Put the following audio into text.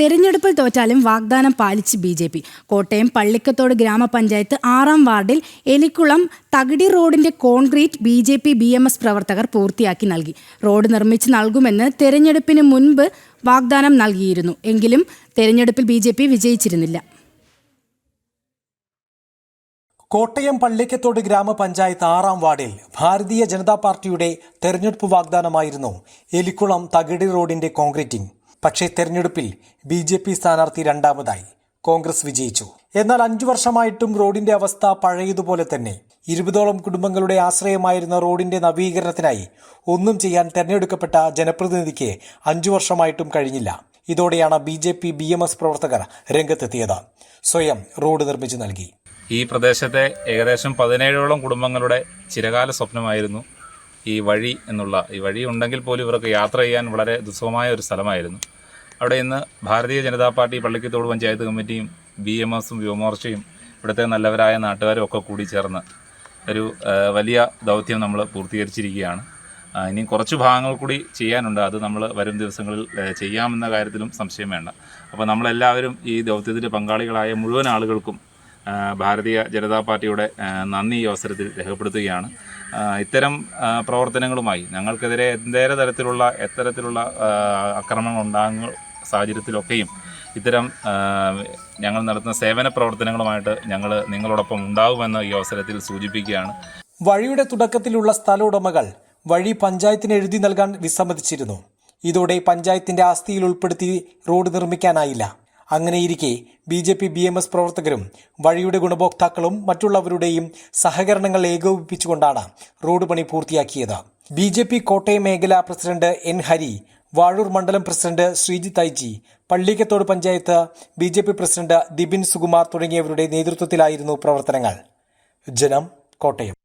തെരഞ്ഞെടുപ്പിൽ തോറ്റാലും വാഗ്ദാനം പാലിച്ച് B J P. Kottayam Pallikkathodu ഗ്രാമപഞ്ചായത്ത് ആറാം വാർഡിൽ എലിക്കുളം തകിടി റോഡിന്റെ concrete B J P B M S പ്രവർത്തകർ പൂർത്തിയാക്കി നൽകി. റോഡ് നിർമ്മിച്ച് നൽകുമെന്ന് തെരഞ്ഞെടുപ്പിന് മുൻപ് വാഗ്ദാനം നൽകിയിരുന്നു. എങ്കിലും തെരഞ്ഞെടുപ്പിൽ ബി ജെ പി വിജയിച്ചിരുന്നില്ല. കോട്ടയം പള്ളിക്കത്തോട് ഗ്രാമപഞ്ചായത്ത് ആറാം വാർഡിൽ ഭാരതീയ ജനതാ പാർട്ടിയുടെ തെരഞ്ഞെടുപ്പ് വാഗ്ദാനമായിരുന്നു. എലിക്കുളം തകിടി റോഡിന്റെ കോൺക്രീറ്റിംഗ്. പക്ഷേ തെരഞ്ഞെടുപ്പിൽ ബി ജെ പി സ്ഥാനാർത്ഥി രണ്ടാമതായി കോൺഗ്രസ് വിജയിച്ചു. എന്നാൽ അഞ്ചു വർഷമായിട്ടും റോഡിന്റെ അവസ്ഥ പഴയതുപോലെ തന്നെ ഇരുപതോളം കുടുംബങ്ങളുടെ ആശ്രയമായിരുന്ന റോഡിന്റെ നവീകരണത്തിനായി ഒന്നും ചെയ്യാൻ തെരഞ്ഞെടുക്കപ്പെട്ട ജനപ്രതിനിധിക്ക് അഞ്ചു വർഷമായിട്ടും കഴിഞ്ഞില്ല. ഇതോടെയാണ് B J P B M S പ്രവർത്തകർ രംഗത്തെത്തിയത്. സ്വയം റോഡ് നിർമ്മിച്ചു നൽകി. ഈ പ്രദേശത്തെ ഏകദേശം പതിനേഴോളം കുടുംബങ്ങളുടെ ചിരകാല സ്വപ്നമായിരുന്നു ഈ വഴി എന്നുള്ള ഈ വഴി ഉണ്ടെങ്കിൽ പോലും ഇവർക്ക് യാത്ര ചെയ്യാൻ വളരെ ദുസ്സഹമായ ഒരു സ്ഥലമായിരുന്നു. അവിടെ ഇന്ന് ഭാരതീയ ജനതാ പാർട്ടി പള്ളിക്കത്തോട് പഞ്ചായത്ത് കമ്മിറ്റിയും ബി എം എസും യുവമോർച്ചയും ഇവിടുത്തെ നല്ലവരായ നാട്ടുകാരും ഒക്കെ കൂടി ചേർന്ന് ഒരു വലിയ ദൗത്യം നമ്മൾ പൂർത്തീകരിച്ചിരിക്കുകയാണ്. ഇനി കുറച്ച് ഭാഗങ്ങൾ കൂടി ചെയ്യാനുണ്ട്. അത് നമ്മൾ വരും ദിവസങ്ങളിൽ ചെയ്യാമെന്ന കാര്യത്തിലും സംശയം വേണ്ട. അപ്പോൾ നമ്മളെല്ലാവരും ഈ ദൗത്യത്തിൽ പങ്കാളികളായ മുഴുവൻ ആളുകൾക്കും ഭാരതീയ ജനതാ പാർട്ടിയുടെ നന്ദി ഈ അവസരത്തിൽ രേഖപ്പെടുത്തുകയാണ്. ഇത്തരം പ്രവർത്തനങ്ങളുമായി ഞങ്ങൾക്കെതിരെ എന്തേറെ തരത്തിലുള്ള എത്തരത്തിലുള്ള ആക്രമണങ്ങൾ ഉണ്ടാകുന്ന സാഹചര്യത്തിലൊക്കെയും ഇത്തരം ഞങ്ങൾ നടത്തുന്ന സേവന പ്രവർത്തനങ്ങളുമായിട്ട് ഞങ്ങൾ നിങ്ങളോടൊപ്പം ഉണ്ടാകുമെന്ന് ഈ അവസരത്തിൽ സൂചിപ്പിക്കുകയാണ്. വഴിയുടെ തുടക്കത്തിലുള്ള സ്ഥല ഉടമകൾ വഴി പഞ്ചായത്തിന് എഴുതി നൽകാൻ വിസമ്മതിച്ചിരുന്നു. ഇതോടെ പഞ്ചായത്തിന്റെ ആസ്തിയിൽ ഉൾപ്പെടുത്തി റോഡ് നിർമ്മിക്കാനായില്ല. അങ്ങനെയിരിക്കെ B J P B M S പ്രവർത്തകരും വഴിയുടെ ഗുണഭോക്താക്കളും മറ്റുള്ളവരുടെയും സഹകരണങ്ങൾ ഏകോപിപ്പിച്ചുകൊണ്ടാണ് റോഡ് പണി പൂർത്തിയാക്കിയത്. ബി ജെ പി കോട്ടയം മേഖലാ പ്രസിഡന്റ് എൻ ഹരി വാഴൂർ മണ്ഡലം president Sreejith I G Pallikkathodu panchayat B J P president Dibin Sukumar തുടങ്ങിയവരുടെ നേതൃത്വത്തിലായിരുന്നു പ്രവർത്തനങ്ങൾ. ജനം കോട്ടയം.